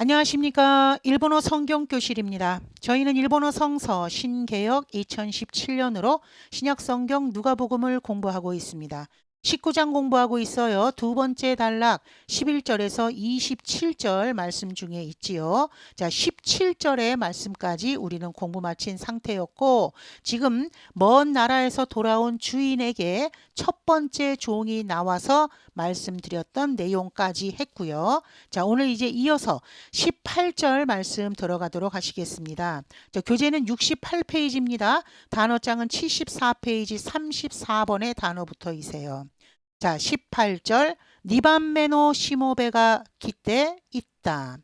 안녕하십니까. 일본어 성경 교실입니다. 저희는 일본어 성서 신개역 2017년으로 신약 성경 누가복음을 공부하고 있습니다. 19장 공부하고 있어요. 두 번째 단락 11절에서 27절 말씀 중에 있지요. 자, 17절의 말씀까지 우리는 공부 마친 상태였고 지금 먼 나라에서 돌아온 주인에게 첫 번째 종이 나와서 말씀드렸던 내용까지 했고요. 자, 오늘 이제 이어서 18절 말씀 들어가도록 하시겠습니다. 자, 교재는 68페이지입니다. 단어장은 74페이지 34번의 단어부터이세요. 자, 18절 니밤메노 시모베가 기때 있다.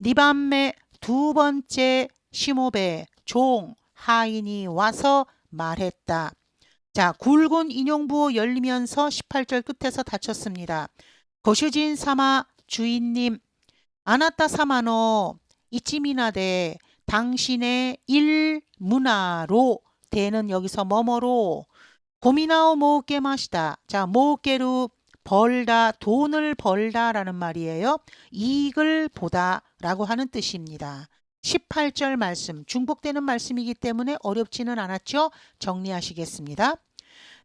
니밤메 두 번째 시모베 종 하인이 와서 말했다. 자, 굵은 인용부호 열리면서 18절 끝에서 닫혔습니다. 고슈진 사마 주인님 아나타 사마노 이치미나데 당신의 일 문화로 대는 여기서 뭐뭐로 고미나오 모으게 마시다. 자, 모으게루 벌다, 돈을 벌다라는 말이에요. 이익을 보다라고 하는 뜻입니다. 18절 말씀, 중복되는 말씀이기 때문에 어렵지는 않았죠? 정리하시겠습니다.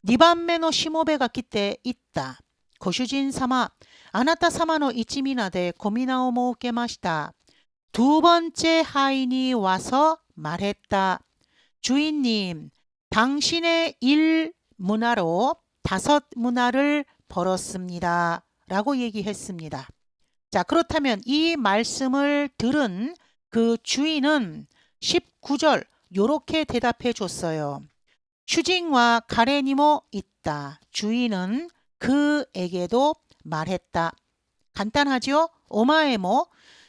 니밤메노 시모베가 기때 있다. 고슈진 사마, 아나타 사마노 이치미나데 고미나오 모으게 마시다. 두 번째 하인이 와서 말했다. 주인님, 당신의 일 문화로 다섯 문화를 벌었습니다. 라고 얘기했습니다. 자, 그렇다면 이 말씀을 들은 그 주인은 19절 요렇게 대답해 줬어요. 슈징과 가레니모 있다. 주인은 그에게도 말했다. 간단하지요? 오마에모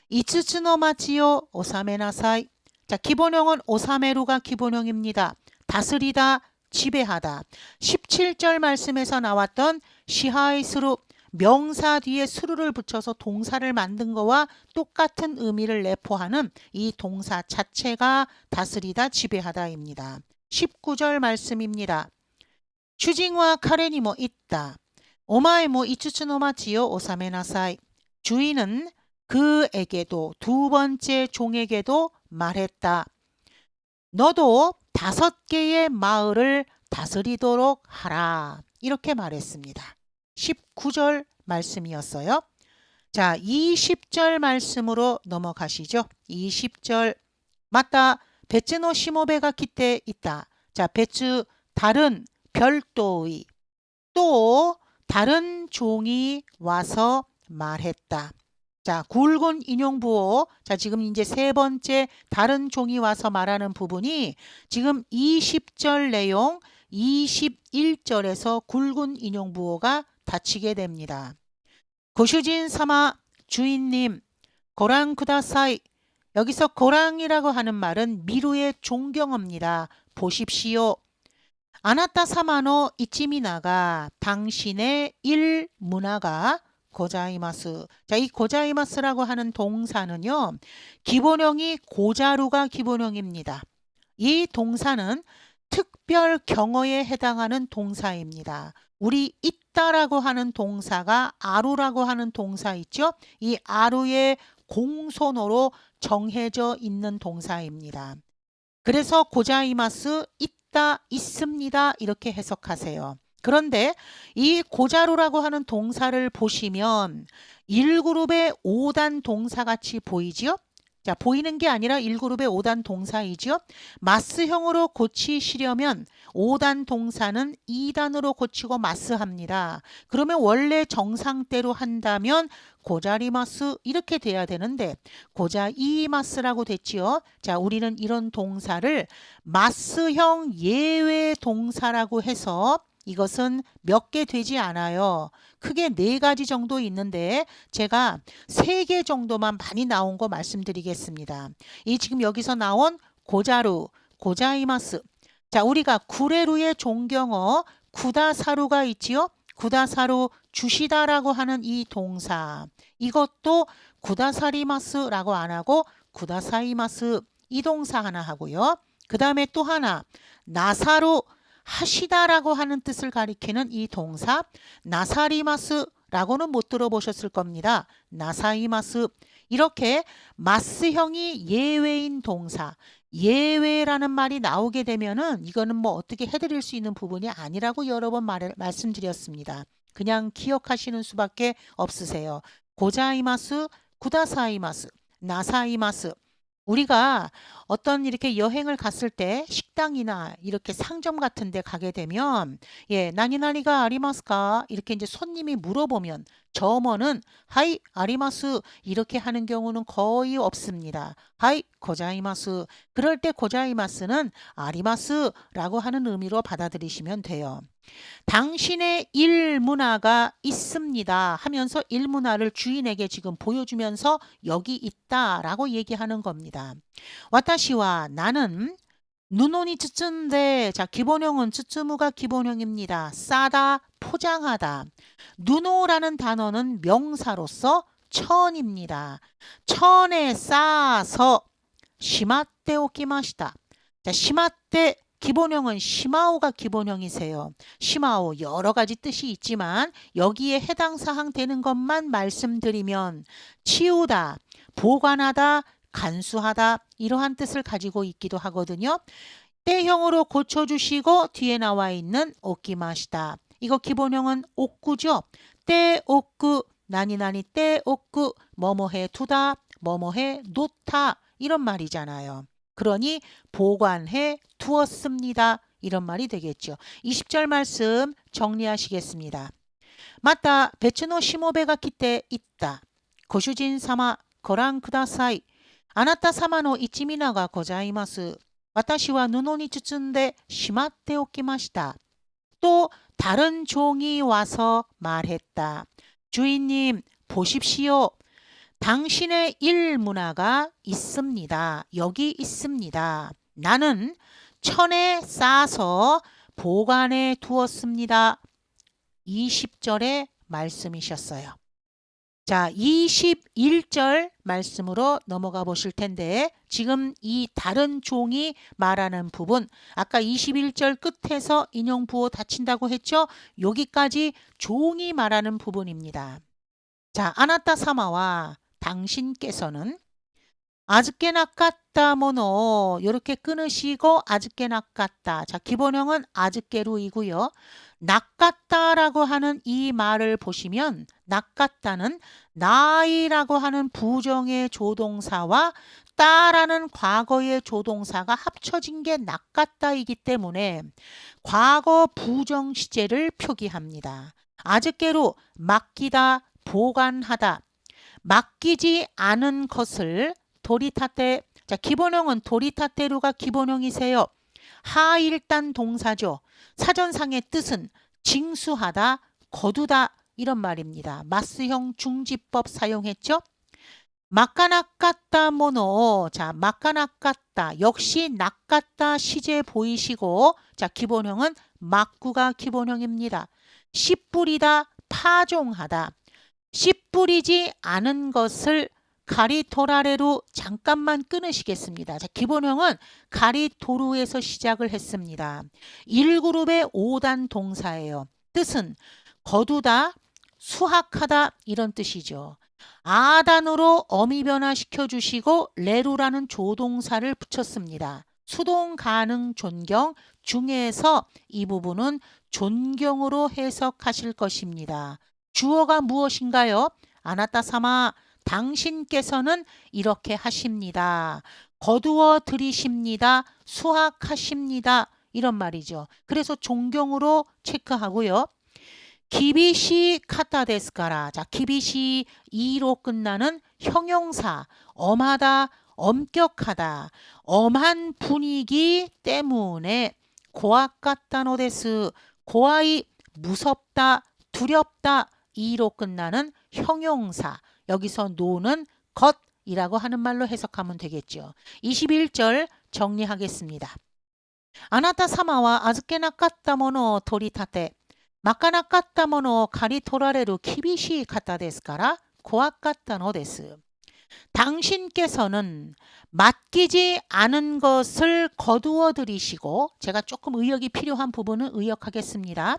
이츠츠노 마치요 오사메나사이. 자, 기본형은 오사메루가 기본형입니다. 다스리다, 지배하다. 17절 말씀에서 나왔던 시하이스루 명사 뒤에 수루를 붙여서 동사를 만든 거와 똑같은 의미를 내포하는 이 동사 자체가 다스리다 지배하다입니다. 19절 말씀입니다. 추징와 카레니 뭐 있다. 오마에 뭐 이츠츠노마지요 오사메나사이. 주인은 그에게도 두 번째 종에게도 말했다. 너도 다섯 개의 마을을 다스리도록 하라. 이렇게 말했습니다. 19절 말씀이었어요. 자, 20절 말씀으로 넘어가시죠. 20절. 맞다. 베츠노 시모베가 기때 있다. 자, 베츠 다른 별도의 또 다른 종이 와서 말했다. 자, 굵은 인용 부호. 자, 지금 이제 세 번째 다른 종이 와서 말하는 부분이 지금 20절 내용 21절에서 굵은 인용 부호가 닫히게 됩니다. 고슈진 사마 주인님 고랑 쿠다사이 여기서 고랑이라고 하는 말은 미루의 존경어입니다. 보십시오. 아나타 사마노 이치미나가 당신의 일 문화가 고자이마스. 자, 이 고자이마스라고 하는 동사는요. 기본형이 고자루가 기본형입니다. 이 동사는 특별 경어에 해당하는 동사입니다. 우리 있다라고 하는 동사가 아루라고 하는 동사 있죠? 이 아루의 공손어로 정해져 있는 동사입니다. 그래서 고자이마스 있다 있습니다 이렇게 해석하세요. 그런데 이 고자루라고 하는 동사를 보시면 1그룹의 5단 동사 같이 보이지요? 자, 보이는 게 아니라 1그룹의 5단 동사이죠. 마스형으로 고치시려면 5단 동사는 2단으로 고치고 마스합니다. 그러면 원래 정상대로 한다면 고자리마스 이렇게 돼야 되는데 고자이마스라고 됐지요. 자, 우리는 이런 동사를 마스형 예외 동사라고 해서 이것은 몇 개 되지 않아요. 크게 네 가지 정도 있는데 제가 세 개 정도만 많이 나온 거 말씀드리겠습니다. 이 지금 여기서 나온 고자루, 고자이마스. 자, 우리가 구레루의 존경어 구다사루가 있지요. 구다사루 주시다라고 하는 이 동사. 이것도 구다사리마스라고 안 하고 구다사이마스 이 동사 하나 하고요. 그 다음에 또 하나 나사루 하시다라고 하는 뜻을 가리키는 이 동사 나사리마스라고는 못 들어보셨을 겁니다. 나사이마스 이렇게 마스형이 예외인 동사, 예외라는 말이 나오게 되면은 이거는 뭐 어떻게 해드릴 수 있는 부분이 아니라고 여러 번 말, 말씀드렸습니다. 그냥 기억하시는 수밖에 없으세요. 고자이마스, 구다사이마스, 나사이마스. 우리가 어떤 이렇게 여행을 갔을 때 식당이나 이렇게 상점 같은 데 가게 되면 예, 나니나니가 아리마스까? 이렇게 이제 손님이 물어보면 저어머는 하이 아리마스 이렇게 하는 경우는 거의 없습니다. 하이 고자이마스. 그럴 때 고자이마스는 아리마스라고 하는 의미로 받아들이시면 돼요. 당신의 일문화가 있습니다 하면서 일문화를 주인에게 지금 보여주면서 여기 있다라고 얘기하는 겁니다. 와타시와 나는 누노니 쯔쯔인데 자 기본형은 쯔쯔무가 기본형입니다. 싸다 포장하다. 누노라는 단어는 명사로서 천입니다. 천에 싸서 시마떼 오키마시다. 자 시마떼 기본형은 시마오가 기본형이세요. 시마오 여러 가지 뜻이 있지만 여기에 해당 사항 되는 것만 말씀드리면 치우다, 보관하다, 간수하다 이러한 뜻을 가지고 있기도 하거든요. 때형으로 고쳐주시고 뒤에 나와 있는 오키마시다. 이거 기본형은 옥구죠. 때 옥구 나니나니 때 옥구 뭐뭐해 두다 뭐뭐해 놓다 이런 말이잖아요. 그러니 보관해 두었습니다. 이런 말이 되겠죠. 20절 말씀 정리하시겠습니다. 맞다. 배츠노 시모베가 기때 있다. 고슈진 사마 거랑 쿠다사이. 아나타 사마노 이치미나가 고자이마스. 私は 누노니 쯔쯔인데 시마떼 오키마시다. 또 다른 종이 와서 말했 다. 주인님 보십시오. 당신의 일 문화가 있습니다. 여기 있습니다. 나는 천에 싸서 보관해 두었습니다. 20절의 말씀이셨어요. 자, 21절 말씀으로 넘어가 보실 텐데 지금 이 다른 종이 말하는 부분 아까 21절 끝에서 인용 부호 닫힌다고 했죠? 여기까지 종이 말하는 부분입니다. 자, 아나타 사마와 당신께서는 아즈께 낚았다 모노 이렇게 끊으시고 아즈께 낚았다. 자 기본형은 아즈께루이고요. 낚았다라고 하는 이 말을 보시면 낚았다는 나이라고 하는 부정의 조동사와 따라는 과거의 조동사가 합쳐진 게 낚았다이기 때문에 과거 부정 시제를 표기합니다. 아즈께로 맡기다, 보관하다, 맡기지 않은 것을 도리타테 자 기본형은 도리타테루가 기본형이세요. 하일단 동사죠. 사전상의 뜻은 징수하다, 거두다 이런 말입니다. 마스형 중지법 사용했죠. 막가낚았다 모노 자 막가낚았다 역시 낚았다 시제 보이시고 자 기본형은 막구가 기본형입니다. 씨 뿌리다 파종하다 씨 뿌리지 않은 것을 가리토라레로 잠깐만 끊으시겠습니다. 자, 기본형은 가리토루에서 시작을 했습니다. 1그룹의 5단 동사예요. 뜻은 거두다, 수학하다 이런 뜻이죠. 아단으로 어미 변화시켜 주시고 레루라는 조동사를 붙였습니다. 수동 가능 존경 중에서 이 부분은 존경으로 해석하실 것입니다. 주어가 무엇인가요? 아나타사마 당신께서는 이렇게 하십니다. 거두어 들이십니다. 수학하십니다. 이런 말이죠. 그래서 존경으로 체크하고요. 기비시 카타데스카라. 자, 기비시 이로 끝나는 형용사. 엄하다, 엄격하다. 엄한 분위기 때문에 고악 같다노데스. 고아이 무섭다, 두렵다. 이로 끝나는 형용사. 여기서 노는 것이라고 하는 말로 해석하면 되겠죠. 21절 정리하겠습니다. 아나타 사마와 아즈케 나카타 모노 도리타테 노데스 당신께서는 맡기지 않은 것을 거두어 들이시고 제가 조금 의역이 필요한 부분은 의역하겠습니다.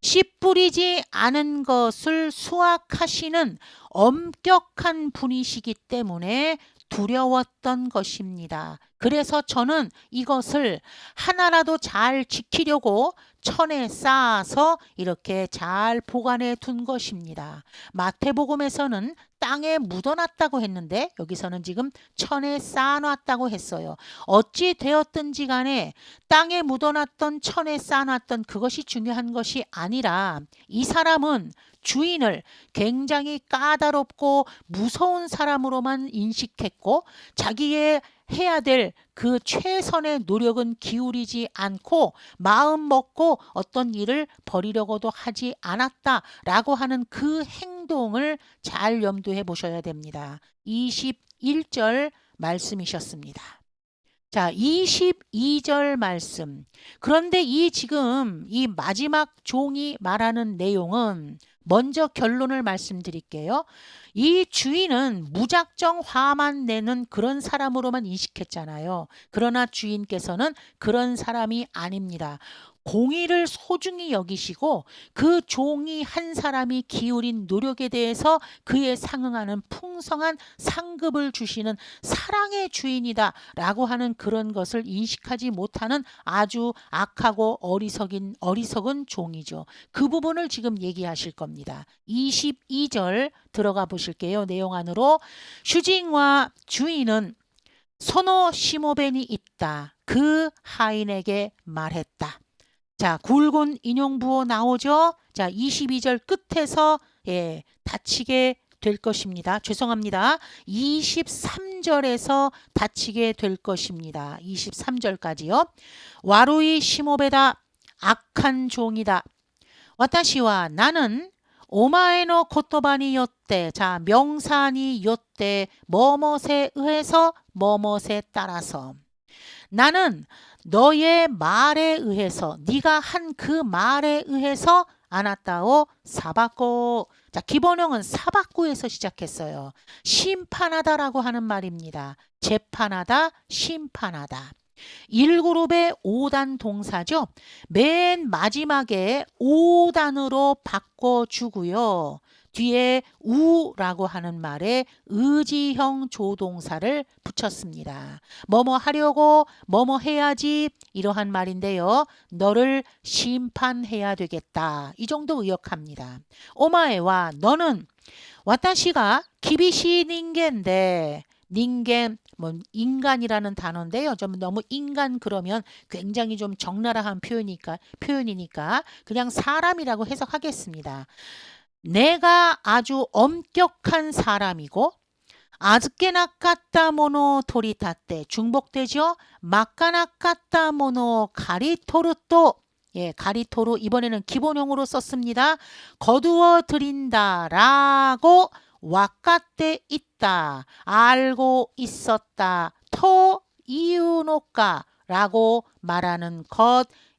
씨 뿌리지 않은 것을 수확하시는 엄격한 분이시기 때문에 두려웠던 것입니다. 그래서 저는 이것을 하나라도 잘 지키려고 천에 쌓아서 이렇게 잘 보관해 둔 것입니다. 마태복음에서는 땅에 묻어놨다고 했는데 여기서는 지금 천에 쌓아놨다고 했어요. 어찌 되었든지 간에 땅에 묻어놨던 천에 쌓아놨던 그것이 중요한 것이 아니라 이 사람은 주인을 굉장히 까다롭고 무서운 사람으로만 인식했고 자기의 해야 될 그 최선의 노력은 기울이지 않고 마음 먹고 어떤 일을 벌이려고도 하지 않았다라고 하는 그 행동을 잘 염두해 보셔야 됩니다. 21절 말씀이셨습니다. 자, 22절 말씀. 그런데 이 지금 이 마지막 종이 말하는 내용은 먼저 결론을 말씀드릴게요. 이 주인은 무작정 화만 내는 그런 사람으로만 인식했잖아요. 그러나 주인께서는 그런 사람이 아닙니다. 공의를 소중히 여기시고 그 종이 한 사람이 기울인 노력에 대해서 그에 상응하는 풍성한 상급을 주시는 사랑의 주인이다 라고 하는 그런 것을 인식하지 못하는 아주 악하고 어리석인 어리석은 종이죠. 그 부분을 지금 얘기하실 겁니다. 22절 들어가 보실게요. 내용 안으로 슈징과 주인은 소노 시모벤이 있다. 그 하인에게 말했다. 자, 굵은 인용부호 나오죠? 자, 22절 끝에서 예, 다치게 될 것입니다. 죄송합니다. 23절에서 다치게 될 것입니다. 23절까지요. 와루이 시모베다 악한 종이다. 와타시와 나는 오마에노 코토바니 요때 자 명산이 요때 뭐뭇에 의해서 뭐뭇에 따라서 나는 너의 말에 의해서 네가 한 그 말에 의해서 아나타오 사바고 자 기본형은 사바고에서 시작했어요. 심판하다라고 하는 말입니다. 재판하다, 심판하다. 1그룹의 5단 동사죠. 맨 마지막에 5단으로 바꿔주고요. 뒤에 우라고 하는 말에 의지형 조동사를 붙였습니다. 뭐뭐 하려고 뭐뭐 해야지 이러한 말인데요. 너를 심판해야 되겠다. 이 정도 의역합니다. 오마에와 너는 와타시가 기비시 닌겐데 닌겐 뭐 인간이라는 단어인데요. 좀 너무 인간 그러면 굉장히 좀 적나라한 표현이니까 표현이니까 그냥 사람이라고 해석하겠습니다. 내가 아주 엄격한 사람이고 아즈케나카타 모노 토리타테 중복되죠. 마카나카타 모노 가리토르또 예, 가리토르 이번에는 기본형으로 썼습니다. 거두어 드린다라고 와카테 있다. 알고 있었다. 토 이유노까라고 말하는 것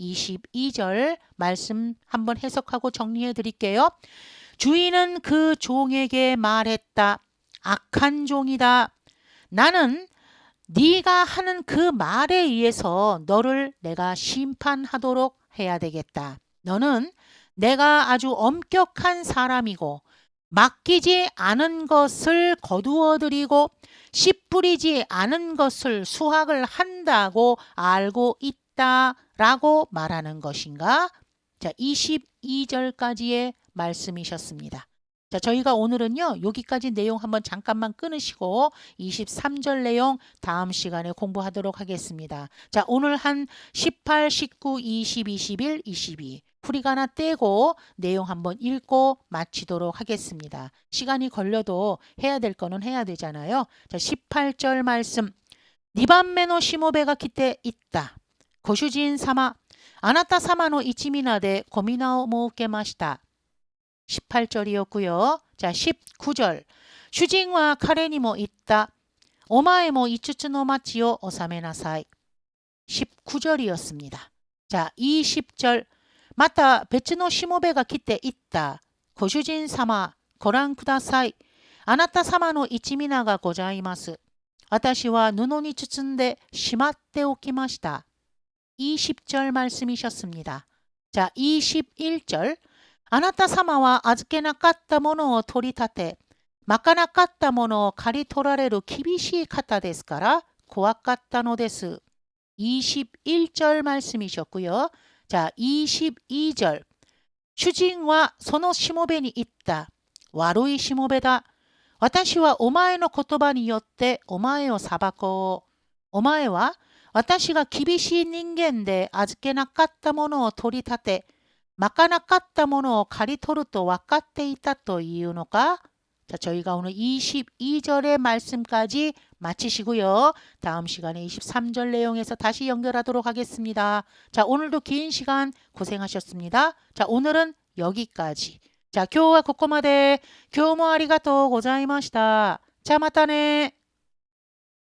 22절 말씀 한번 해석하고 정리해 드릴게요. 주인은 그 종에게 말했다. 악한 종이다. 나는 네가 하는 그 말에 의해서 너를 내가 심판하도록 해야 되겠다. 너는 내가 아주 엄격한 사람이고 맡기지 않은 것을 거두어 드리고 씨 뿌리지 않은 것을 수확을 한다고 알고 있다 라고 말하는 것인가? 자, 22절까지의 말씀이셨습니다. 자, 저희가 오늘은요, 여기까지 내용 한번 잠깐만 끊으시고 23절 내용 다음 시간에 공부하도록 하겠습니다. 자, 오늘 한 18, 19, 20, 21, 22 풀이가나 떼고 내용 한번 읽고 마치도록 하겠습니다. 시간이 걸려도 해야 될 거는 해야 되잖아요. 자, 18절 말씀. 니반메노 시모베가 기때 있다. 고슈진 사마 아나타 사마노 이치미나데 고미나오 모우케마시다. 18절이었고요. 자, 19절. 슈징와 카레니も 있다. 오마에も 이츠츠노 마치요 오사메나사이. 19절이었습니다. 자, 20절. 마타 베츠노 시모베가 기때 있다. 고주진 사마 고란 쿠다사이. 아나타 사마노 이치미나가 고자이마스. 私は布に包んでしまっておきました. 20절 말씀이셨습니다. 자, 21절. あなた様は預けなかったものを取り立て、まかなかったものを刈り取られる厳しい方ですから怖かったのです. 21절 말씀이셨고요. 자, 22절. 주진과 そのしもべに言った. 悪いしもべだ.私はお前の言葉によってお前を裁こう。お前は 私が厳しい人間で預けなかったものを取り立て、まかなかったものを刈り取ると分かっていたというのか 자, 저희가 오늘 22절의 말씀까지 마치시고요. 다음 시간에 23절 내용에서 다시 연결하도록 하겠습니다. 자, 오늘도 긴 시간 고생하셨습니다. 자, 오늘은 여기까지. 자, 今日はここまで。今日もありがとうございました。じゃあまたね。